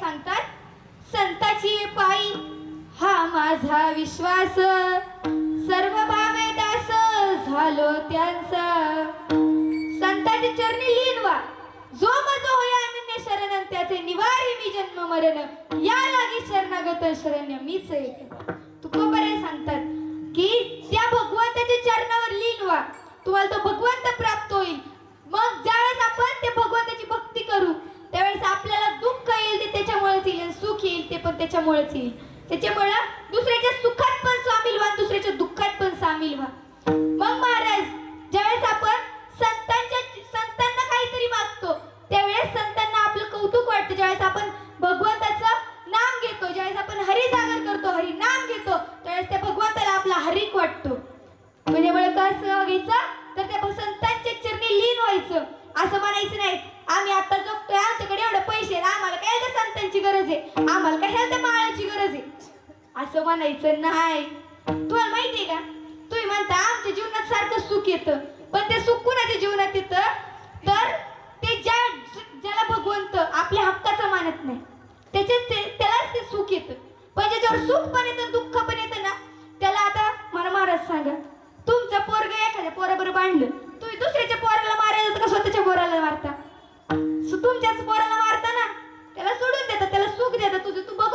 सांगतात? संताची पायी. हा माझा विश्वास. सर्व भावे दास झालो त्यांचा. संताची चरणी लीन वा जो मजो होय अनन्य शरण त्याचे निवारी मी जन्म मरण. या लागी शरणागत शरण्य मीच एक तुकोबरे सांगतात की त्या भगवंताच्या चरणावर लीन वा तुम्हाला तो भगवंत प्राप्त होईल. मग ज्यावेळेस आपण त्या भगवंताची भक्ती करू त्यावेळेस आपल्याला दुःख येईल ते त्याच्यामुळेच येईल सुख येईल ते पण त्याच्यामुळेच येईल. त्याच्यामुळे दुसऱ्याच्या सुखात पण सामील व्हा दुसऱ्याच्या दुःखात पण सामील व्हा. मग महाराज ज्यावेळेस आपण संतांच्या संतांना काहीतरी मागतो त्यावेळेस संतांना आपलं कौतुक वाटतं. ज्यावेळेस आपण भगवंताचं नाम घेतो ज्यावेळेस आपण हरी जागर करतो हरी नाम घेतो त्यावेळेस त्या भगवंताला आपला हरिक वाटतो म्हणजे मला कसं घ्यायचं तर त्या संतांच्या चरणी लीन व्हायचं असं म्हणायचं नाही आम्ही आता जगतोय आमच्याकडे एवढे पैसे आहे, आम्हाला काय त्या संतांची गरज आहे आम्हाला काय त्या माळाची गरज आहे असं म्हणायचं नाही. तुम्हाला माहितीये का? तुम्ही म्हणता आमच्या जीवनात सारखं सुख येतं. पण ते सुख कुणाच्या जीवनात येतं? तर ते ज्या ज्याला भगवंत आपल्या हक्काचं मानत नाही त्याच्यात ते त्यालाच ते सुख येतं. पण ज्याच्यावर सुख पण येतं दुःख पण येतं ना त्याला आता मला महाराज सांगा तुमचा पोरग एखाद्या पोराबरोबर बांधलं तुम्ही दुसऱ्याच्या पोराला मारायला का स्वतःच्या पोराला मारता? तुमच्याच पोराला मारता ना त्याला सोडून देतात त्याला सुख देतात तुझं तू बघ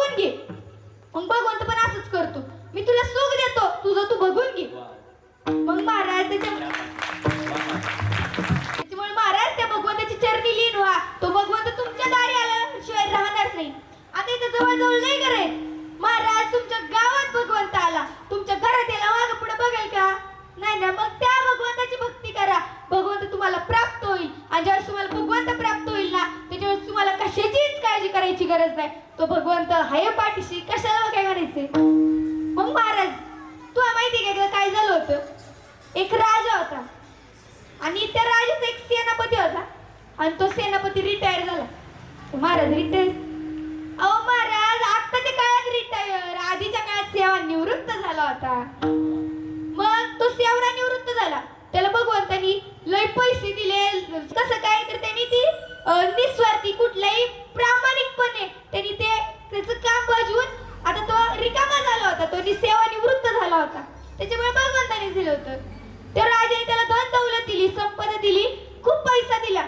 सेवा निवृत्त झाला होता. मग तो सेवरा निवृत्त झाला. त्याला भगवंतानी लय पैसे दिले. कसं काय तर त्यांनी ती निस्वार्थी कुठल्याही प्रामाणिकपणे त्यांनी ते त्याचं काम बजवून आता तो रिकामा झाला होता. तो सेवा निवृत्त झाला होता. त्याच्यामुळे भगवंताने दिलं होतं. त्या राजाने त्याला धन दौलत दिली संपदा दिली खूप पैसा दिला.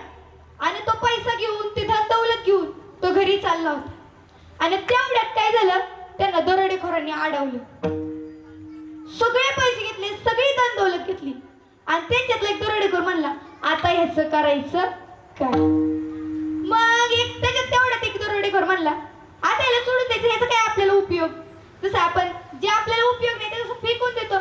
आणि तो पैसा घेऊन ते धन दौलत घेऊन तो घरी चालला होता. आणि तेवढ्यात काय झालं? त्यांना दरोडेखोरांनी अडवलं. सगळे पैसे घेतले सगळी दान दौलत घेतली. आणि त्यांच्यातला एक दरोडेखोर म्हणला आता ह्याचं करायचं काय? मग एक त्याच्यात तेवढ्यात एक दरोडेखोर म्हणला आता याला सोडून द्यायचं ह्याचा काय आपल्याला उपयोग? जसं आपण जे आपल्याला उपयोग नाही ते फेकून देतो.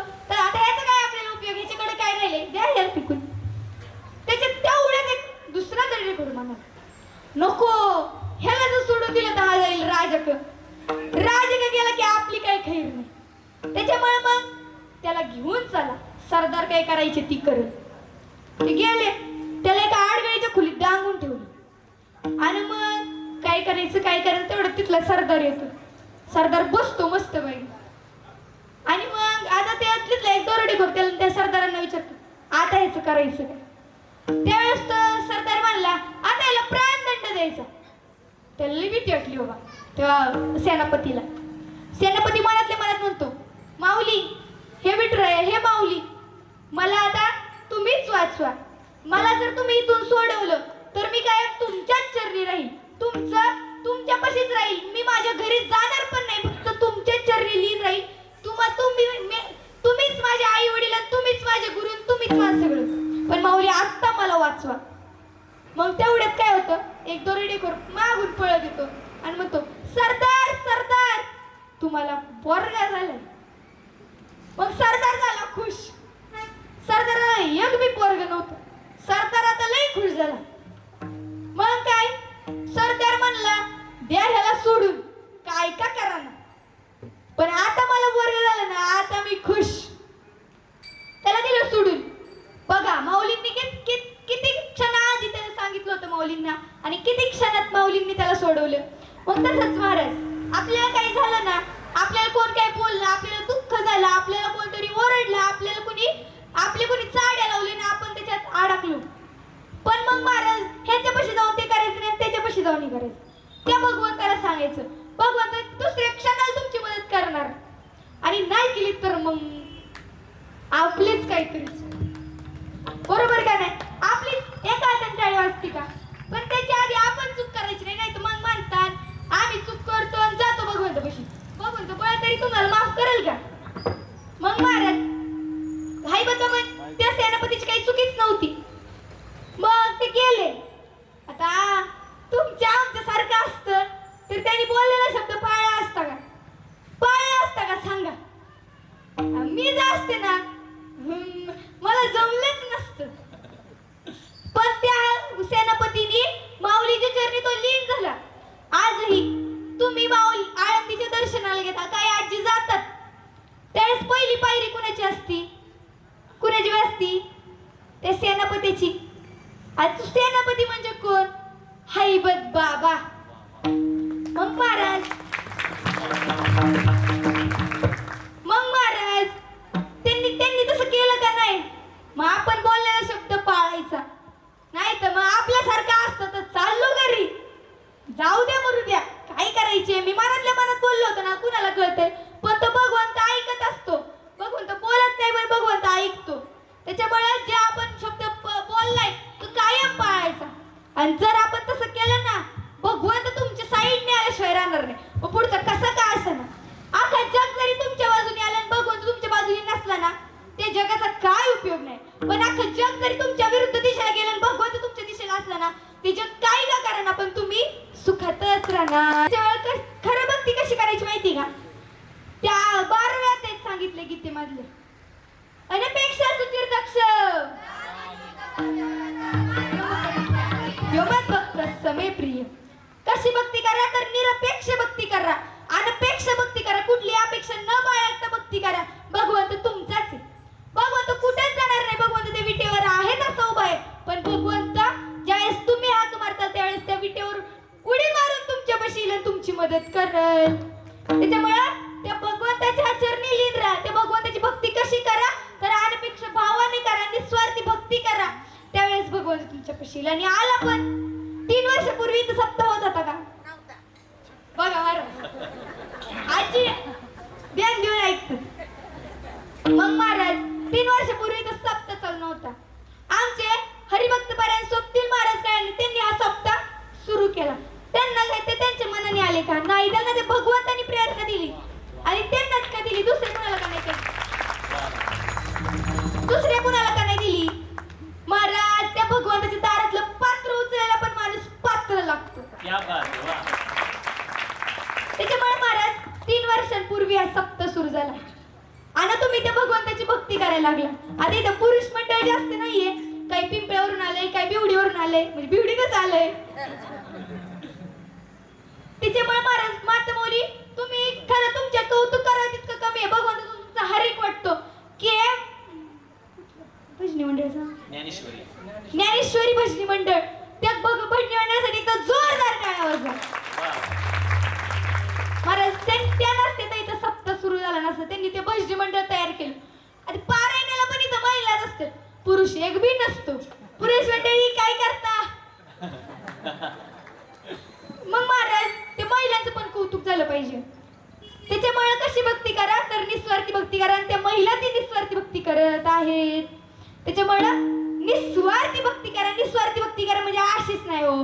तुम्हीच मला जर तुम्ही इथून सोडवलं तर मी काय तुमच्याच चरणी राहील तुमचं तुमच्यापाशीच राहील. मी माझ्या घरी जाणार पण नाही फक्त तुमच्याच चरणी लीन राहील तुम्हा तुम्ही तुम्हीच माझे आई वडील तुम्हीच माझे गुरु तुम्हीच माझं सगळं. पण माऊली आत्ता मला वाचवा. मग तेवढ्यात काय होतं? एक दोरडेखोर मागून पळत येतो आणि म्हणतो सरदार सरदार तुम्हाला पोरगा झालाय. मग सरदार झाला खुश. सरदाराला एक बी पोरग नव्हतं. सरदार आता लई खुश झाला. मग काय? सरदार म्हणला द्या ह्याला सोडून. काय का करा ना पण आता मला पोरग झालं ना आता मी खुश. त्याला दिलं सोडून. बघा माऊलींनी कित, कित, किती क्षणाआधी त्याला सांगितलं होतं माऊलींना आणि किती क्षणात माऊलींनी त्याला सोडवलं. मग तसंच महाराज आपल्याला काही झालं ना आपल्याला कोण काय बोललं आपल्याला दुःख झालं आपल्याला कोणतरी ओरडलं आपल्याला कोणी आपले कोणी चाड्या लावले ना आपण त्याच्यात अडकलो. पण मग महाराज ह्याच्यापाशी जाऊन ते करायचं नाही त्याच्यापाशी जाऊन हे करायचं. त्या भगवंताला सांगायचं भगवंत दुसऱ्या क्षणाला तुमची मदत करणार. आणि नाही केली तर मग आपलीच काहीतरी. बरोबर का नाही? आपली एका हाताने टाळी वाजते का? पण त्याच्या आधी आपण चूक करायची नाही नाही तर मग म्हणतात आम्ही चूक करतो आणि जातो भगवंत पशी भगवंत बळ तरी तुम्हाला माफ करेल का? मग महाराज भाई बद्दल पण त्या सेनापतीची काही चुकीच नव्हती. मग ते गेले. नाहीये मी मनातल्या मनात बोललो होतो ना कुणाला कळतंय? पण तो भगवंत ऐकत असतो. भगवंत बोलत नाही पण भगवंत ऐकतो. त्याच्यामुळे जे आपण शब्द बोललाय तो कायम पाळायचा. आणि जर आपण तसं केलं ना भगवंत तुमच्या साईडने आल्याशिवाय राहणार नाही. मग पुढचं कसं काय असं ना? अख्खा जग जरी तुमच्या बाजूने आलं आणि भगवंत तुमच्या बाजूने नसला ना ते जगाचा काय उपयोग नाही. पण अख्खं जग जरी तुमच्या विरुद्ध दिशेला गेलं आणि भगवंत तुमच्या दिशेला असला ना ते जग काय का कारण? आपण तुम्ही सुखातच राहणार त्यावेळेला क- खरं भक्ती कशी करायची माहिती का त्या बाराव्या तेच सांगितले गीतेमधले. आणि सुधीर दक्ष. योमत भक्त समे प्रिय. कशी भक्ती करा तर निरपेक्ष भक्ती करा. नसतो. पुरुष मंडळी काय करता? मग महाराज ते महिलांचं पण कौतुक झालं पाहिजे. त्याच्यामुळे कशी भक्ती करा? तर निस्वार्थी भक्ती करा आणि त्या महिला ती निस्वार्थी भक्ती करत आहेत. त्याच्यामुळं निस्वार्थी भक्ती करा. निस्वार्थी भक्ती करा म्हणजे आशीच नाही हो.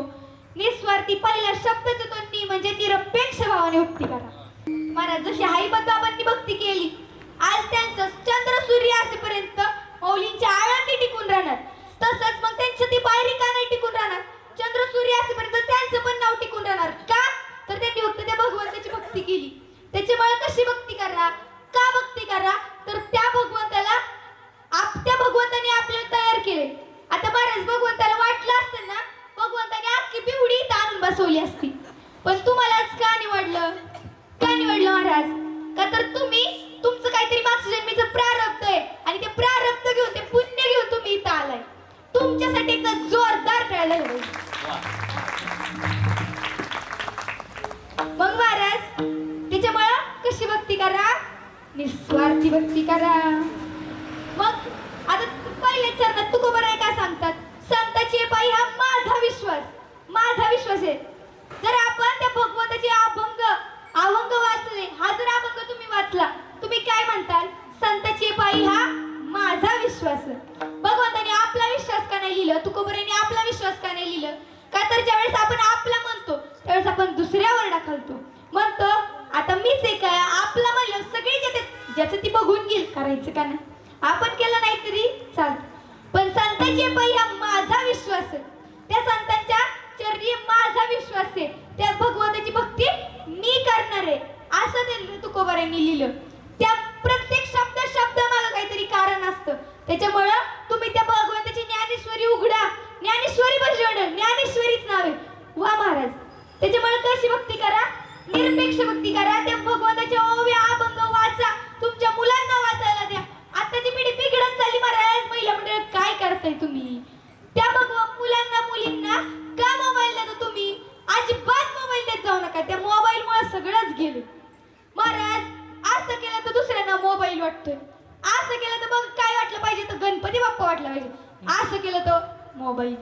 निस्वार्थी पहिला शब्दच तो नी म्हणजे निरपेक्ष भावाने भक्ती करा. महाराज जशी आई बाबांनी भक्ती केली आज त्यांचं चंद्र सूर्य असेपर्यंत मौलींच्या ते टिकून राहणार. तसंच मग त्यांचं ती पायरी का नाही टिकून राहणार? चंद्र सूर्य असेपर्यंत त्यांचं पण नाव टिकून राहणार. का? तर त्यांनी फक्त त्या भगवंताची भक्ती केली. त्याच्यामुळे कशी भक्ती करा? का भक्ती करा? तर त्या भगवंताला आप त्या भगवंताने आपल्याला तयार केले आता महाराज भगवंताला वाटलं असतं ना भगवंताने अख्खी पिवडी इथं आणून बसवली असती. पण तुम्हालाच का निवडलं? का निवडलं महाराज? का तर तुम्ही तुमचं काहीतरी मागच्या जन्मीचं प्रारब्ध आहे. आणि ते प्रारब्ध घेऊन ते पुण्य घेऊन तुम्ही इथं आलाय. तुमच्यासाठी एकदा जोरदार खेळायला घेऊन मग महाराज त्याच्यामुळं कशी भक्ती करा? निस्वार्थी भक्ती करा. मग आता पहिले चरणात तू बरं आहे का सांगतात? संताची पाई हा माझा विश्वास. माझा विश्वास आहे. जर आपण त्या भगवंताचे अभंग अभंग वाचले हा जर अभंग तुम्ही वाचला तुम्ही काय म्हणताल? पायी हा माझा विश्वास. भगवंताने आपला विश्वास का नाही लिहिलं? तुकोबऱ्याने आपला विश्वास का नाही लिहिलं? का तर ज्यावेळेस आपण आपला म्हणतो त्यावेळेस आपण दुसऱ्यावर ढकलतो म्हणतो आता मीच आहे आपला म्हणलं सगळे जे ज्याचं ती बघून घेईल करायचं का नाही? आपण केलं नाही तरी चालत. पण संतांची पायी हा माझा विश्वास त्या संतांच्या चरणी माझा विश्वास आहे. त्या भगवंताची भक्ती मी करणार आहे. असं त्यांनी तुकोबऱ्यांनी लिहिलं. त्या प्रत्येक शब्द शब्द मला काहीतरी कारण असतं. त्याच्यामुळं तुम्ही त्या भगवंताची ज्ञानेश्वरी उघडा. ज्ञानेश्वरी भजन ज्ञानेश्वरीच नावे. वा महाराज. त्याच्यामुळे कशी भक्ती करा निरपेक्ष भक्ती करा त्या भगवंताच्या ओव्या अभंग वाचा तुमच्या मुलांना वाचायला द्या. आताची पिढी बिघडत चालली महाराज महिला मंडळ काय करताय तुम्ही? त्या भगव मुलांना मुलींना वाटतोय. असं केलं तर मग काय वाटलं पाहिजे? तर गणपती बाप्पा वाटला पाहिजे. असं केलं तर मोबाईल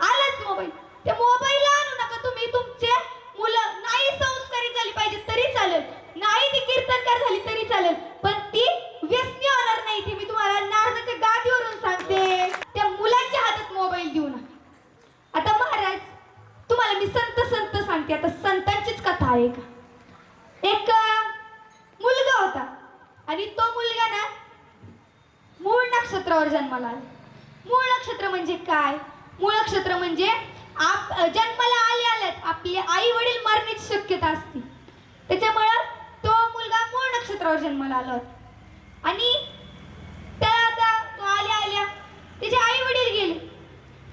आलाच मोबाईल त्या मोबाईल आणू नका तुम्ही तुमचे मुलं नाही संस्कारी झाली पाहिजे तरी चालेल नाही ती कीर्तनकार झाली तरी चालेल पण ती व्यसनी होणार नाही ती मी तुम्हाला नारदाच्या गादीवरून सांगते त्या मुलांच्या हातात मोबाईल देऊ नका आता महाराज तुम्हाला मी संत संत सांगते आता संतांचीच कथा आहे का एक अं, मुलगा होता आणि तो मुलगा ना मूळ नक्षत्रावर जन्माला आला मूळ नक्षत्र म्हणजे काय मूळ नक्षत्र म्हणजे आप जन्माला आले म्हणजे आई वडील मरण्याची शक्यता असते. त्याच्यामुळं तो मुलगा मूळ नक्षत्रावर जन्माला आला होता. आणि त्याला आता तो आल्या आल्या त्याचे आई वडील गेले.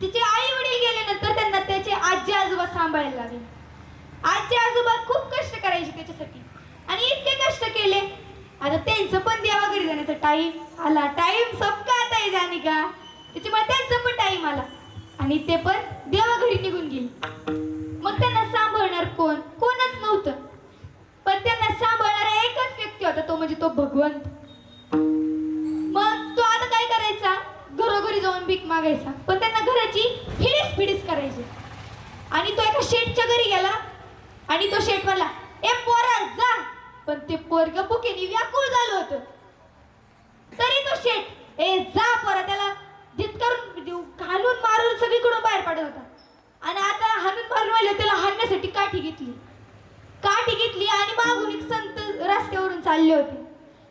तिचे आई वडील गेल्यानंतर त्यांना त्याचे आजी आजोबा सांभाळायला लागले. आजी आजोबा खूप कष्ट करायचे त्याच्यासाठी. आणि इतके कष्ट केले. आता त्यांचं पण देवा घरी जाण्याचा टाईम आला. टाईम सबका आता आहे जाणे का? त्याच्यामुळे त्यांचा पण टाईम आला. आणि ते पण देवा घरी निघून गेले. मग त्यांना सांभाळणार कोण? कोणच नव्हतं. पण त्यांना सांभाळणारा एकच व्यक्ती होता तो म्हणजे तो भगवंत. मग तो आता काय करायचा? घरोघरी जाऊन भीक मागायचा. पण त्यांना घराची हिडीस फिडीस करायची. आणि तो एका शेठच्या घरी गेला. आणि तो शेठ म्हणला ए पोरा जा. पण ते पोरग पुकेनी व्याकुळ झालं होतं. तरी तो शेठ ए जा पोरा त्याला करून देऊ घालून मारून सगळीकडून बाहेर पडत होता आणि आता हाणून मारून आले त्याला हाणण्यासाठी काठी घेतली काठी घेतली आणि मागून एक संत रस्त्यावरून चालले होते.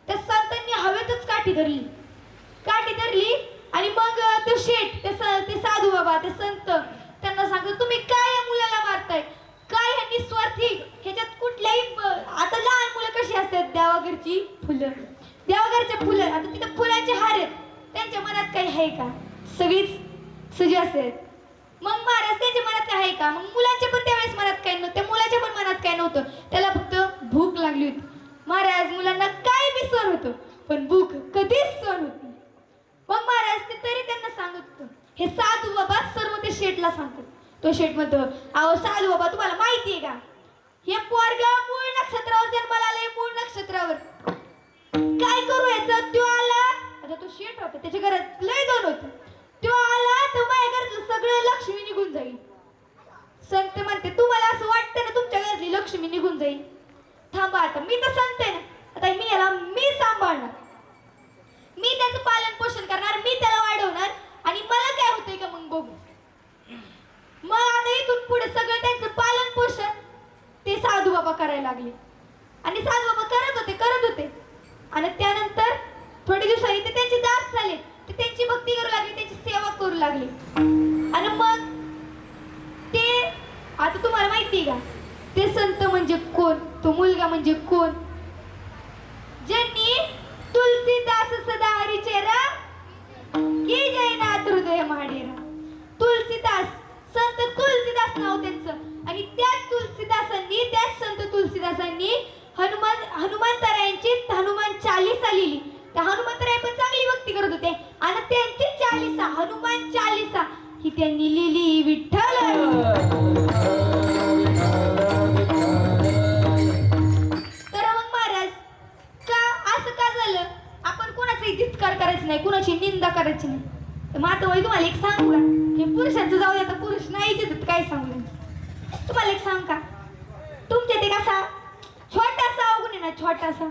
त्या संतांनी हवेतच काठी धरली. काठी धरली आणि मग तो शेठ ते ते साधू बाबा ते संत त्यांना सांगतो तुम्ही काय या मुलाला मारताय? काय ह्यांनी निस्वार्थी ह्याच्यात कुठल्याही आता लहान मुलं कशी असतात? देवाघरची फुलं. देवाघरच्या फुलं. आता तिथं फुलांचे हार आहेत. त्यांच्या मनात काही आहे का? सगळीच सुजी असतात मग महाराज त्यांच्या मनात काय आहे का? मग मुलांच्या पण त्यावेळेस मनात काही नव्हतं. मुलाच्या पण मनात काय नव्हतं. त्याला फक्त भूक लागली होती. महाराज मुलांना काय बी सण होतं पण भूक कधीच सण होत नाही. मग महाराज ते तरी त्यांना सांगत होतं. हे साधू बाबा सर्व ते शेठला सांगतात. तो शेठ म्हणतो अहो साधू बाबा तुम्हाला माहिती आहे का? हे पोरग मूळ नक्षत्रावर जन्माला आलंय मूळ नक्षत्रावर. काय करू याचं? त्यो आला. आता तो शेठ होता त्याच्या घरात लय दोन होत. त्यो आला तर माझ्या घरातलं सगळं लक्ष्मी निघून जाईल. संत म्हणते तुम्हाला असं वाटतं ना तुमच्या घरातली लक्ष्मी निघून जाईल? थांबा आता. मी तर सांगते ना. आता मी याला मी सांभाळणार. मी त्याचं पालन पोषण करणार मी त्याला वाढवणार. आणि मला काय होतंय का मग बघू? मग आता इथून पुढे सगळं त्यांचं पालन पोषण ते साधू बाबा करायला लागले. आणि साधू बाबा करत होते करत होते. आणि त्यानंतर थोडे दिवसांनी ते त्यांचे दास झाले. ते त्यांची भक्ती करू लागली त्यांची सेवा करू लागली. आणि मग ते आता तुम्हाला माहिती आहे का? ते संत म्हणजे कोण? तो मुलगा म्हणजे कोण? ज्यांनी तुलसीदास सदा हरिचेरा की जयनाथ हृदय माडेरा तुलसीदास संत तुलसीदास नाव त्यांचं. आणि त्याच तुलसीदासांनी त्याच संत तुलसीदासांनी हनुमान हनुमंतरायांची हनुमान चालीसा लिहिली. त्या हनुमंतराय पण चांगली भक्ती करत होते. आणि त्यांची चालीसा हनुमान चालीसा ही त्यांनी लिहिली विठ्ठल. आपण कोणाचाही तित्कार करायचं नाही कुणाची निंदा करायची नाही. तर मग आता वय तुम्हाला एक सांगू का? हे पुरुषांचं जाऊ द्या तर पुरुष नाही इच्छित काय सांगू? तुम्हाला एक सांग का? तुमच्या ते कसा छोटासा अवगुण आहे ना छोटासा.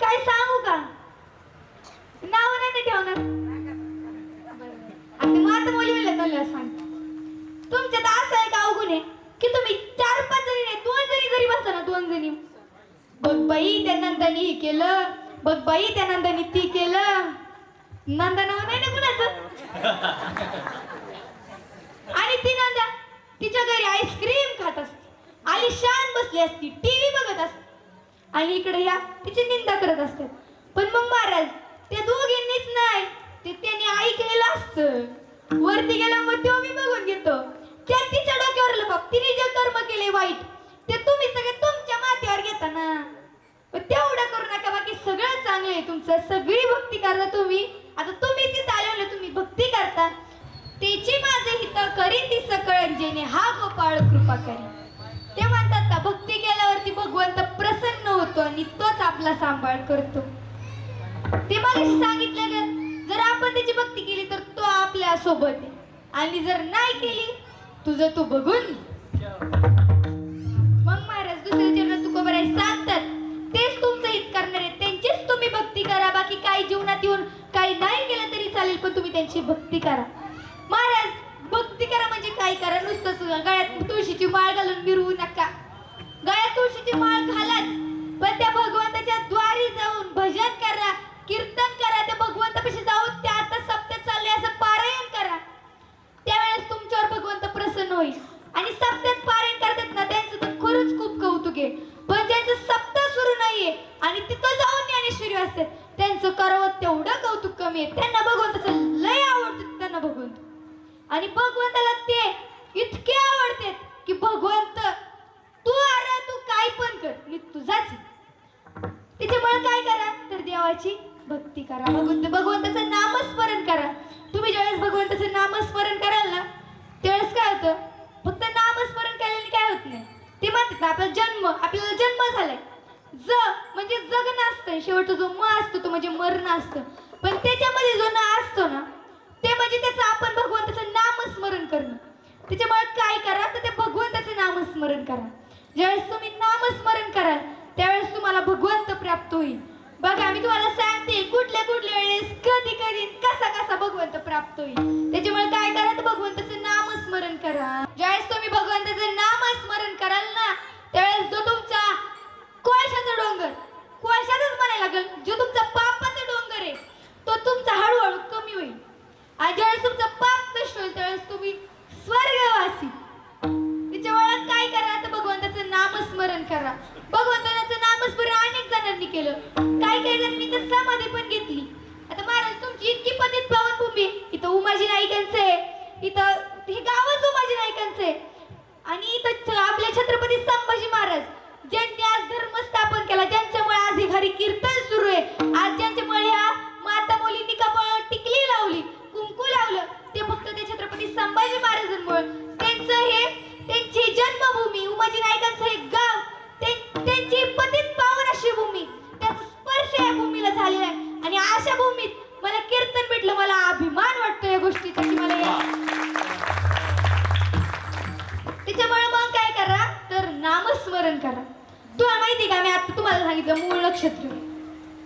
काय सांगू का? नाव नाही ठेवणार? आता माझं मुली म्हणलं तुला सांग. तुमच्यात असं एक अवगुण आहे की तुम्ही चार पाच जणी नाही दोन जणी जरी बसता ना दोन जणी. बघ बाई त्या हे केलं बघ बाई त्या नंदानी ती केलं. नंदा नाव नाही ना कुणाचं? आणि ती नंदा तिच्या घरी आईस्क्रीम खात असते. आलिशान बसली असती टीव्ही बघत असते. आणि इकडे या तिची निंदा करत असतात पण मग महाराज त्या दोघींनीच नाही ते त्यांनी ऐकलेलं असतं. वरती गेला मग तो मी बघून घेतो. त्या तिच्या डोक्यावर बाप तिने जे कर्म केले वाईट ते तुम्ही सगळे तुमच्या माथ्यावर घेता ना. तेवढं करू नका बाकी सगळं चांगलं आहे तुमचं. सगळी भक्ती करता तुम्ही. आता तुम्ही तिथं आले तुम्ही भक्ती करता. त्याची माझे हित करीन ती सकळंजेने हा गोपाळ कृपा करी. ते म्हणतात ना भक्ती केल्यावरती भगवंत प्रसन्न होतो आणि तोच आपला सांभाळ करतो. ते मला सांगितलं जर आपण त्याची भक्ती केली तर तो आपल्यासोबत आहे. आणि जर नाही केली तुझं तू बघून मग महाराज दुसऱ्या चरण तुकोबराय सांगतात तेच तुमचं हित करणार आहे. त्यांचीच तुम्ही भक्ती करा. बाकी काही जीवनात येऊन काही नाही केलं तरी चालेल पण तुम्ही त्यांची भक्ती करा. महाराज भक्ती करा म्हणजे काय करा? नुसतंच गळ्यात तुळशीची माळ घालून मिरवू नका. गळ्यात तुळशीची माळ घालाच पण त्या भगवंताच्या द्वारी जाऊन भजन करा कीर्तन करा. त्या भगवंतापाशी जाऊन त्या आता सप्त चालले असं पारायण करा. त्यावेळेस तुमच्यावर भगवंत प्रसन्न होईल. आणि सप्त्यात पारायण करतात ना त्यांचं तर खरंच खूप कौतुक आहे. पण ज्यांचं सप्त सुरू नाहीये. आणि तिथं जाऊन ज्ञानेश्वरी असते त्यांचं करावं तेवढं कौतुक कमी आहे. त्यांना भगवंताचं लय आवडतं त्यांना भगवंत. आणि भगवंताला ते इतके आवडते की भगवंत तू अरे तू काय पण कर. मी तुझाच आहे. त्याच्यामुळे काय करा? तर देवाची भक्ती करा. भगवंत भगवंताचं नामस्मरण करा. तुम्ही ज्यावेळेस भगवंताचं नामस्मरण कराल ना त्यावेळेस काय होतं? फक्त नामस्मरण ते आपला जन्म आपल्याला जन्म झालाय. ज म्हणजे जगणं असतं शेवटचा जो म असतो तो म्हणजे मरण असतं. पण त्याच्यामध्ये जो ना असतो ना ते म्हणजे त्याचं आपण भगवंताचं नामस्मरण करणं. त्याच्यामुळे काय करा? तर ते भगवंताचं नामस्मरण करा. ज्यावेळेस तुम्ही नामस्मरण कराल त्यावेळेस तुम्हाला भगवंत प्राप्त होईल. बघा मी तुम्हाला सांगते कुठल्या कुठल्या वेळेस कधी कधी कसा कसा भगवंत प्राप्त होईल. त्याच्यामुळे काय करा? तर भगवंताचं नामस्मरण करा. ज्यावेळेस तुम्ही भगवंताचं नामस्मरण कराल ना त्यावेळेस जो तुमचा कोळशाचा डोंगर कोळशाचाच म्हणायला लागेल जो तुमचा पापाचा डोंगर आहे तो तुमचा हळूहळू कमी होईल. आणि ज्यावेळेस तुमचं पाप नष्ट होईल त्यावेळेस तुम्ही स्वर्गवासी. वळात काय करा तर भगवंताचं नामस्मरण करा. भगवंताचं नामस्मरण अनेक जणांनी केलं. काही काही जणांनी तर समाधी पण घेतली. आता महाराज तुमची इतकी पद्धत पावनभूमी आहे. इथं उमाजी नाईकांचं आहे. इथं हे गावच उमाजी नाईकांचं आहे. आणि इथं छ- आपले छत्रपती संभाजी महाराज ज्यांनी आज धर्म स्थापन केला ज्यांच्यामुळे आज हे घरी कीर्तन सुरू आहे. आज ज्यांच्यामुळे ह्या माता मुलींनी कपाळ टिकली लावली कुंकू लावलं ते फक्त ते छत्रपती संभाजी महाराजांमुळे. त्यांचं हे त्यांची जन्मभूमी उमाजी नायकांचं हे गाव ते- त्यांची पतित पावन अशी भूमी त्याचा स्पर्श या भूमीला झालेला आहे. आणि अशा भूमीत मला कीर्तन भेटलं मला अभिमान वाटतो या गोष्टीचा की मला या त्याच्यामुळे मग काय करा? तर नामस्मरण करा. तुला माहिती का मी आता तुम्हाला सांगितलं मूळ नक्षत्र.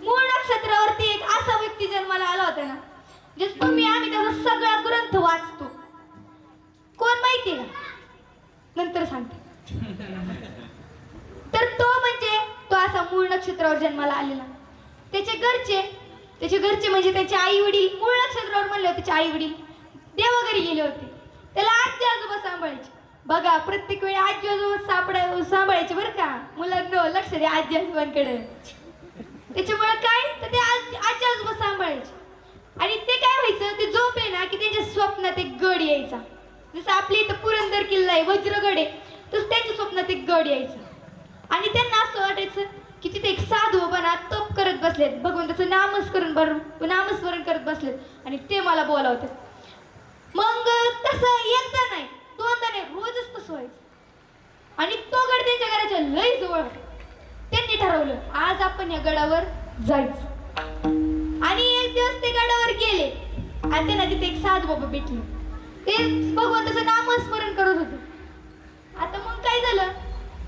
मूळ नक्षत्रावरती एक असा व्यक्ती जन्माला आला होता ना जे तुम्ही आम्ही त्याचा सगळा ग्रंथ वाचतो. कोण माहिती का? नंतर सांगते. तर तो म्हणजे तो असा मूळ नक्षत्रावर जन्माला आलेला. त्याचे घरचे त्याचे घरचे म्हणजे त्याचे आई वडील मूळ नक्षत्रावर म्हणले होते त्याचे आई वडील देवाघरी गेले होते. त्याला आजी आजोबा सांभाळायचे. बघा प्रत्येक वेळी आजी आजोबा सापडाय सांभाळायचे बरं का. मुलांना लक्ष द्या आजी आजोबांकडे. त्याच्यामुळे काय? तर ते आजी आजी आजोबा सांभाळायचे. आणि ते काय व्हायचं? ते झोप आहे ना की त्यांच्या स्वप्नात एक गड यायचा. जसं आपल्या इथं पुरंदर किल्ला आहे वज्रगड आहे तसं त्यांच्या स्वप्नात एक गड यायचा. आणि त्यांना असं वाटायचं की तिथे एक साधू बना तप करत बसलेत. भगवंताचं नामस्मरण बर नामस्मरण करत बसलेत. आणि ते मला बोलावतात. मग तसं एकदा नाही. तो नाही रोजच तसं व्हायचं आणि तो गड त्यांच्या घराच्या लय जवळ त्यांनी ठरवलं आज आपण या गडावर जायचं. आणि एक दिवस ते गडावर गेले. आणि त्यांना तिथे एक साध बाबा भेटले. ते भगवंताचं नामस्मरण करत होते. आता मग काय झालं?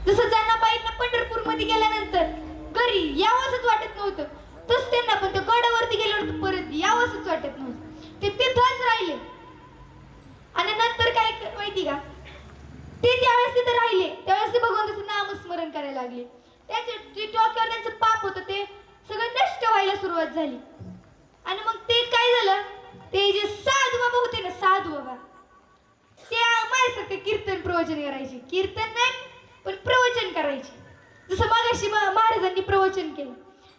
जसं जनाबाईंना पंढरपूरमध्ये गेल्यानंतर घरी यावंसच वाटत नव्हतं. तसं त्यांना पण त्या गडावरती गेल्यानंतर परत यावंच यावंसच वाटत नव्हतं. ते तिथंच राहिले. आणि नंतर काय माहिती का? ते त्यावेळेस तिथे राहिले. त्यावेळेस ते भगवंताचं नामस्मरण करायला लागले. त्याचे जे डोक्यावर त्यांचं पाप होतं ते सगळं नष्ट व्हायला सुरुवात झाली. आणि मग ते काय झालं? ते जे साधू बाबा होते ना साधू बाबा ते माझ्यासारखं कीर्तन प्रवचन करायचे. कीर्तन नाही पण प्रवचन करायचे. जसं मागाशी महाराजांनी प्रवचन केलं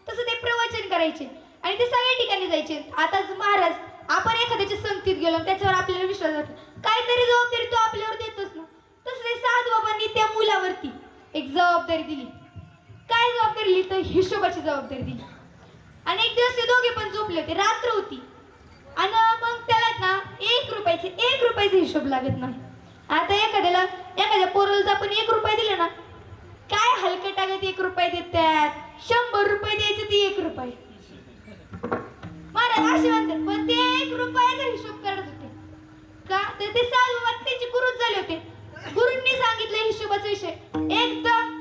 तसं ते प्रवचन करायचे. आणि ते सगळ्या ठिकाणी जायचे. आता महाराज आपण एखाद्याच्या संगतीत गेलो आणि त्याच्यावर आपल्याला विश्वास वाटला काहीतरी जबाबदारी तो आपल्यावर देतोच ना. तसं ते साधू बाबांनी त्या मुलावरती एक जबाबदारी दिली. काय जबाबदारी दिली? तर हिशोबाची जबाबदारी दिली. आणि एक दिवस ते दोघे पण झोपले होते. रात्र होती. आणि मग त्याला ना एक रुपयाचे एक रुपयाचा हिशोब लागत नाही. आता एखाद्याला एखाद्या पोराला आपण एक रुपये दिले ना काय हलकटागत एक रुपये देतात. शंभर रुपये द्यायचे ते एक रुपये. महाराज असे म्हणतात. पण ते एक रुपयाचा हिशोब करत होते का? तर ते साधू बाबा त्याचे गुरुच झाले होते. गुरुंनी सांगितलं हिशोबाचा विषय. एकदम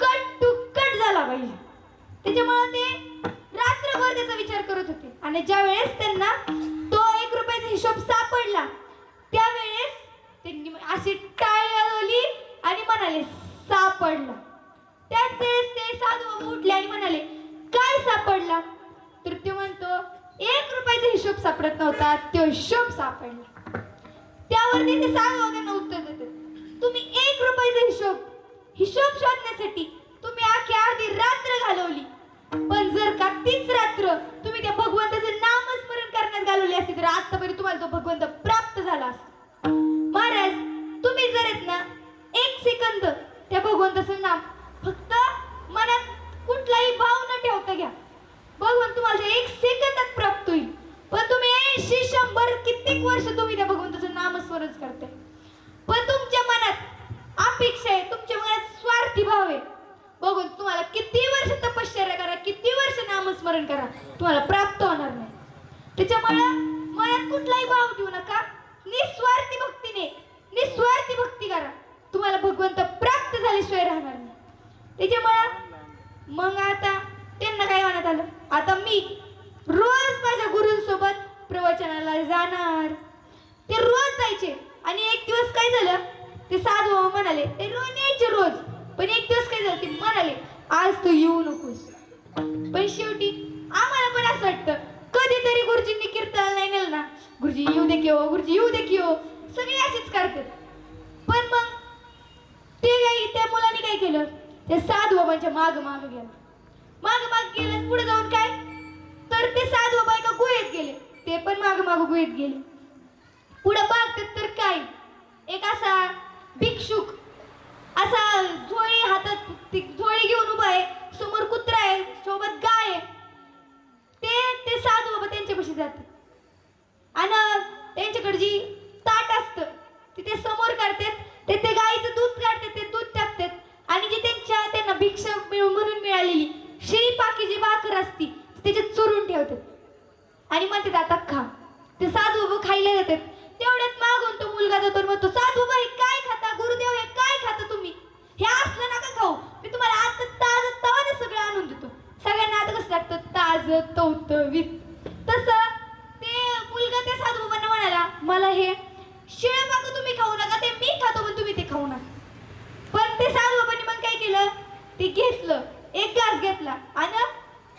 कट टू कट झाला पाहिजे त्याच्यामुळे ते रात्रभर त्याचा विचार करत होते. आणि ज्या वेळेस त्यांना तो एक रुपयाचा हिशोब सापडला त्यावेळेस त्यांनी अशी टाळी वाजवली आणि म्हणाले सापडला. त्याच वेळेस ते साधू उठले आणि म्हणाले काय सापडला? तर ते म्हणतो एक रुपयाचा हिशोब सापडत नव्हता तो हिशोब सापडला. त्यावरती ते साधू त्यांना उत्तर देते. तुम्ही एक रुपयाचा हिशोब हिशोब शोधण्यासाठी तुम्ही अख्खी आधी रात्र घालवली. पण जर का तीच रात्र तुम्ही त्या भगवंताचं नामस्मरण करण्यात घालवली असते तर आतापर्यंत तुम्हाला तो भगवंत प्राप्त झाला असतो महाराज तुम्ही जर आहेत ना एक सेकंद त्या भगवंताचं नाम फक्त मनात कुठलाही भाव न ठेवता घ्या भगवंत तुम्हाला ते एक सेकंदात प्राप्त होईल पण तुम्ही ऐंशी शंभर कित्येक वर्ष तुम्ही त्या भगवंताचं नामस्मरणच करते पण तुमच्या मनात अपेक्षा आहे तुमच्या मनात स्वार्थी भाव आहे बघून तुम्हाला किती वर्ष तपश्चर्या करा किती वर्ष नामस्मरण करा तुम्हाला प्राप्त होणार नाही त्याच्यामुळे मनात कुठलाही भाव ठेवू नका निस्वार्थी भक्तीने निस्वार्थी भक्ती करा तुम्हाला भगवंत प्राप्त झाल्याशिवाय राहणार नाही त्याच्यामुळे मग आता त्यांना काय म्हणत आलं आता मी रोज माझ्या गुरूंसोबत प्रवचनाला जाणार ते रोज जायचे आणि एक दिवस काय झालं ते साधू बाबा म्हणाले ते रोज यायचे रोज. पण एक दिवस काय झालं ते म्हणाले आज तू येऊ नकोस. पण शेवटी आम्हाला पण असं वाटतं कधीतरी गुरुजींनी कीर्तनाला नाही नेलं ना. गुरुजी येऊ दे की हो गुरुजी येऊ दे की हो. सगळे असेच करतात. पण मग ते काही त्या मुलाने काय केलं? ते साधू बाबांच्या माग माग गेलं. माग माग गेलं पुढे जाऊन काय? तर ते साधू बाबा एका गुहेत गेले. ते पण माग माग गुहेत गेले. पुढे बघतात तर काय? एक असा भिक्षुक. असा झोळी हातात ती झोळी घेऊन उभा आहे. समोर कुत्रा आहे सोबत गाय आहे. ते ते साधू बाबा त्यांच्यापाशी जाते आणि त्यांच्याकडे जी ताट असतं ते ते समोर काढतात. ते ते गाईचं दूध काढतात ते दूध टाकतात. आणि जी त्यांच्या त्यांना भिक्षा मिळून म्हणून मिळालेली शिळी पाकी जी भाकर असती त्याच्यात चुरून ठेवतात. आणि म्हणतात आता खा. ते साधू बाबा खायला जातात तेवढ्यात मागून तो मुलगा जातो आणि म्हणतो साधू बाबा हे काय खाता गुरुदेव हे काय खाता तुम्ही हे असलं नका खाऊ मी तुम्हाला आता ताज तवाने सगळं आणून देतो सगळ्यांना आता कसं लागतं ताज तवत वित तसं ते मुलगा त्या साधू बाबांना म्हणाला मला हे शिळं पाक तुम्ही खाऊ नका ते मी खातो पण तुम्ही ते खाऊ नका पण ते साधू बाबांनी मग काय केलं ते घेतलं एक घास घेतला आणि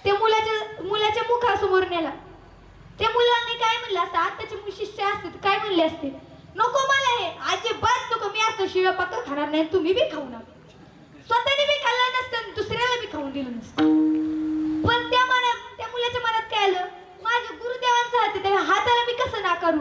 ते मुलाच्या मुलाच्या मुखासमोर नेला त्या मुलाने काय म्हणलं असतं आताचे शिष्य असते तर काय म्हणले असते नको मला हे अजिबात नको मी असं शिळं पाक खाणार नाही तुम्ही बी खाऊ नका स्वतःने बी खाल्लं नसतं आणि दुसऱ्याला बी खाऊन दिलं नसतं पण त्या मनात त्या मुलाच्या मनात काय आलं? माझ्या गुरुदेवांचा हात आहे, हाताला मी कसं नाकारू?